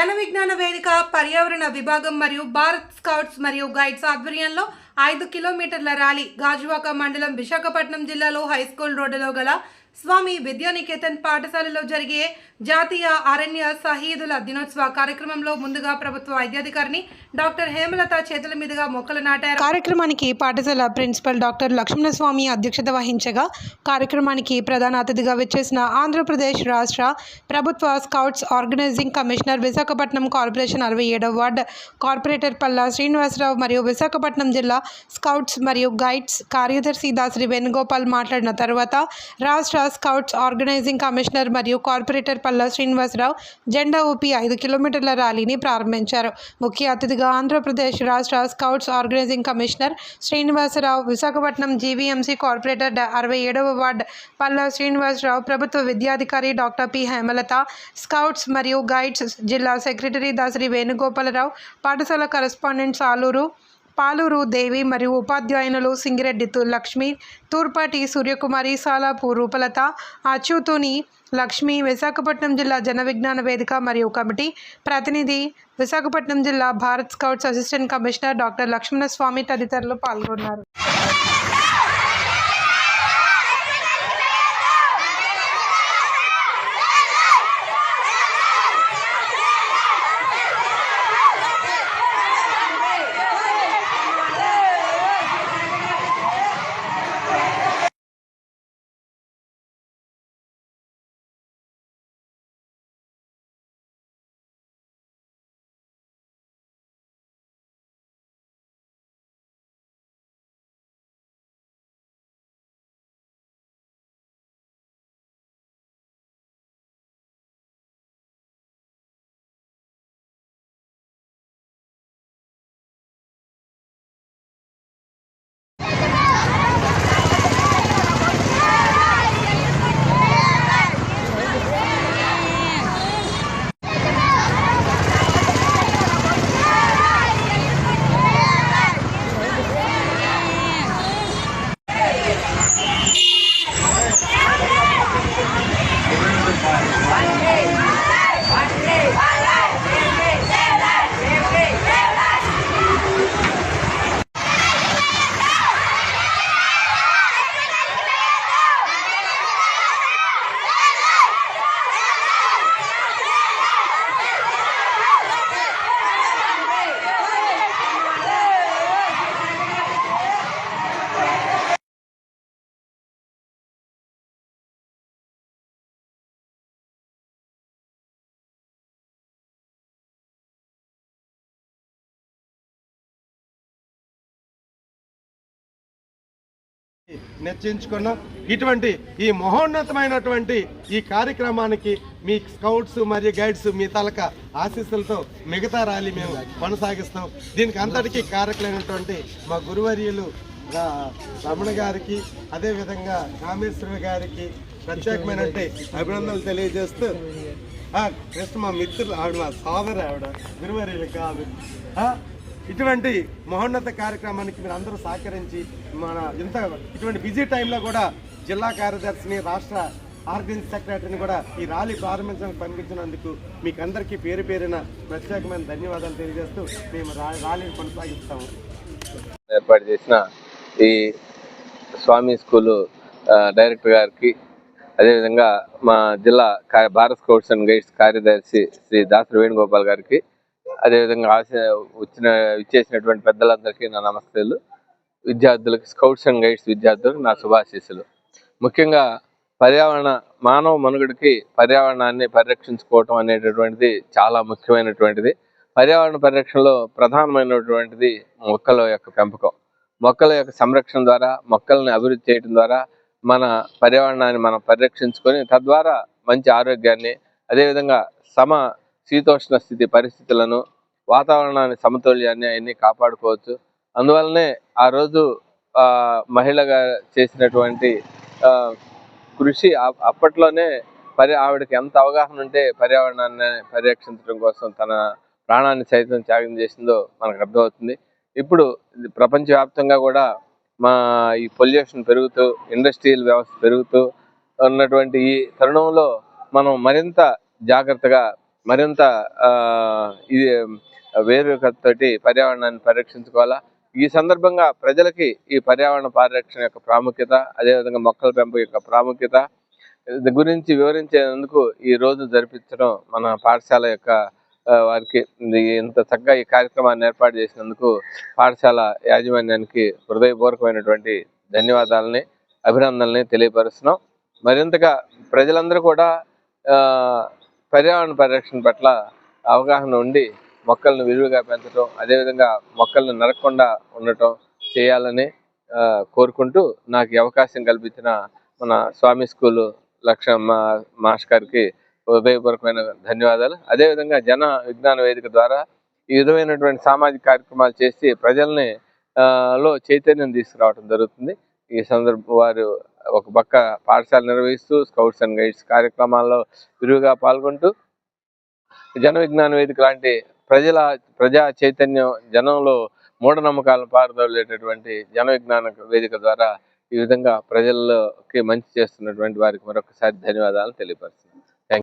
జన విజ్ఞాన వేదిక పర్యావరణ విభాగం మరియు భారత్ స్కౌట్స్ మరియు గైడ్స్ ఆధ్వర్యంలో ఐదు కిలోమీటర్ల ర్యాలీ గాజువాక మండలం విశాఖపట్నం జిల్లాలో హై స్కూల్ రోడ్డులో గల స్వామి విద్యానికేతన్ పాఠశాలలో జరిగే జాతీయ అరణ్య సహీదుల దినోత్సవ కార్యక్రమంలో ముందుగా ప్రభుత్వ వైద్యాధికారిని డాక్టర్ హేమలత చేతుల మీదుగా మొక్కలు నాటారు. కార్యక్రమానికి పాఠశాల ప్రిన్సిపల్ డాక్టర్ లక్ష్మణస్వామి అధ్యక్షత వహించగా కార్యక్రమానికి ప్రధాన అతిథిగా వచ్చేసిన ఆంధ్రప్రదేశ్ రాష్ట్ర ప్రభుత్వ scouts organising commissioner Visakhapatnam corporation అరవై ఏడవ వార్డ్ కార్పొరేటర్ పల్లా శ్రీనివాసరావు మరియు విశాఖపట్నం జిల్లా స్కౌట్స్ మరియు గైడ్స్ కార్యదర్శి దాసరి వేణుగోపాల్ మాట్లాడిన తర్వాత రాష్ట్ర స్కౌట్స్ ఆర్గనైజింగ్ కమిషనర్ మరియు కార్పొరేటర్ పల్లా శ్రీనివాసరావు జెండా ఊపి ఐదు కిలోమీటర్ల ర్యాలీని ప్రారంభించారు. ముఖ్య అతిథిగా ఆంధ్రప్రదేశ్ రాష్ట్ర scouts organising commissioner Srinivasa Rao Visakhapatnam GVMC corporator అరవై ఏడవ వార్డ్ పల్లా శ్రీనివాసరావు ప్రభుత్వ విద్యాధికారి డాక్టర్ పి హేమలత స్కౌట్స్ మరియు గైడ్స్ జిల్లా సెక్రటరీ దాసరి వేణుగోపాలరావు పాఠశాల కరెస్పాండెంట్ సాలూరు పాలూరు దేవి మరియు ఉపాధ్యాయునులు సింగిరెడ్డి లక్ష్మి తూర్పాటి సూర్యకుమారి సాలాపూర్ రూపలత అచ్యుతుని లక్ష్మి విశాఖపట్నం జిల్లా జన విజ్ఞాన వేదిక మరియు కమిటీ ప్రతినిధి విశాఖపట్నం జిల్లా Bharat scouts assistant commissioner doctor Lakshmanaswamy తదితరులు పాల్గొన్నారు. నిశ్చయించుకున్నాం. ఇటువంటి ఈ మహోన్నతమైనటువంటి ఈ కార్యక్రమానికి మీ స్కౌట్స్ మరియు గైడ్స్ మీ తలక ఆశీస్సులతో మిగతా ర్యాలీ మేము కొనసాగిస్తాం. దీనికి అంతటికీ కారకులైనటువంటి మా గురువర్యులు రమణ గారికి అదేవిధంగా రామేశ్వరి గారికి ప్రత్యేకమైన అభినందనలు తెలియజేస్తూ ఆ, కృష్ణ మా మిత్రులు ఆవిడ మా సోదరు ఆవిడ గురువర్యులు కాదు. ఇటువంటి మహోన్నత కార్యక్రమానికి మీరు అందరూ సహకరించి మన ఇంత ఇటువంటి బిజీ టైంలో కూడా జిల్లా కార్యదర్శిని రాష్ట్ర ఆర్గనైజ్ సెక్రటరీని కూడా ఈ ర్యాలీ ప్రారంభించడానికి పంపించినందుకు మీకు అందరికీ పేరు పేరిన ప్రత్యేకమైన ధన్యవాదాలు తెలియజేస్తూ మేము రా ర్యాలీని కొనసాగిస్తాము. ఏర్పాటు చేసిన ఈ స్వామి స్కూలు డైరెక్టర్ గారికి అదేవిధంగా మా జిల్లా భారత్ స్కౌట్స్ అండ్ గైడ్స్ కార్యదర్శి శ్రీ దాసరి వేణుగోపాల్ గారికి అదేవిధంగా ఆశ వచ్చిన ఇచ్చేసినటువంటి పెద్దలందరికీ నా నమస్తేలు విద్యార్థులకు స్కౌట్స్ అండ్ గైడ్స్ విద్యార్థులకు నా శుభాశీస్సులు. ముఖ్యంగా పర్యావరణ మానవ మనుగడికి పర్యావరణాన్ని పరిరక్షించుకోవటం అనేటటువంటిది చాలా ముఖ్యమైనటువంటిది. పర్యావరణ పరిరక్షణలో ప్రధానమైనటువంటిది మొక్కల యొక్క పెంపకం. మొక్కల యొక్క సంరక్షణ ద్వారా మొక్కల్ని అభివృద్ధి చేయడం ద్వారా మన పర్యావరణాన్ని మనం పరిరక్షించుకొని తద్వారా మంచి ఆరోగ్యాన్ని అదేవిధంగా సమ శీతోష్ణ స్థితి పరిస్థితులను వాతావరణాన్ని సమతుల్యాన్ని అవన్నీ కాపాడుకోవచ్చు. అందువల్లనే ఆ రోజు ఆ, మహిళగా చేసినటువంటి కృషి అప్పట్లోనే పరి ఆవిడకి ఎంత అవగాహన ఉంటే పర్యావరణాన్ని పరిరక్షించడం కోసం తన ప్రాణాన్ని సైతం త్యాగం చేసిందో మనకు అర్థమవుతుంది. ఇప్పుడు ప్రపంచవ్యాప్తంగా కూడా మా ఈ పొల్యూషన్ పెరుగుతూ ఇండస్ట్రియల్ వ్యవస్థ పెరుగుతూ ఉన్నటువంటి ఈ తరుణంలో మనం మరింత జాగ్రత్తగా మరింత ఇది వేరొకతోటి పర్యావరణాన్ని పరిరక్షించుకోవాలా? ఈ సందర్భంగా ప్రజలకి ఈ పర్యావరణ పరిరక్షణ యొక్క ప్రాముఖ్యత అదేవిధంగా మొక్కల పెంపకం యొక్క ప్రాముఖ్యత గురించి వివరించేందుకు ఈ రోజు జరిపించడం మన పాఠశాల యొక్క వారికి ఇంత చక్కగా ఈ కార్యక్రమాన్ని ఏర్పాటు చేసినందుకు పాఠశాల యాజమాన్యానికి హృదయపూర్వకమైనటువంటి ధన్యవాదాలని అభినందనల్ని తెలియపరుస్తున్నాం. మరింతగా ప్రజలందరూ కూడా పర్యావరణ పరిరక్షణ పట్ల అవగాహన ఉండి మొక్కలను విరివిగా పెంచడం అదేవిధంగా మొక్కలను నరకకుండా ఉండటం చేయాలని కోరుకుంటూ నాకు అవకాశం కల్పించిన మన స్వామి స్కూలు లక్ష్య మాస్ గారికి హృదయపూర్వకమైన ధన్యవాదాలు. అదేవిధంగా జన విజ్ఞాన వేదిక ద్వారా ఈ విధమైనటువంటి సామాజిక కార్యక్రమాలు చేసి ప్రజల్ని లో చైతన్యం తీసుకురావడం జరుగుతుంది. ఈ సందర్భ వారు ఒక పక్క పాఠశాల నిర్వహిస్తూ స్కౌట్స్ అండ్ గైడ్స్ కార్యక్రమాల్లో విరివిగా పాల్గొంటూ జన విజ్ఞాన వేదిక లాంటి ప్రజల ప్రజా చైతన్యం జనంలో మూఢనమ్మకాలను పారదోలేటటువంటి జన విజ్ఞాన వేదిక ద్వారా ఈ విధంగా ప్రజల్లోకి మంచి చేస్తున్నటువంటి వారికి మరొకసారి ధన్యవాదాలు తెలియపరుస్తుంది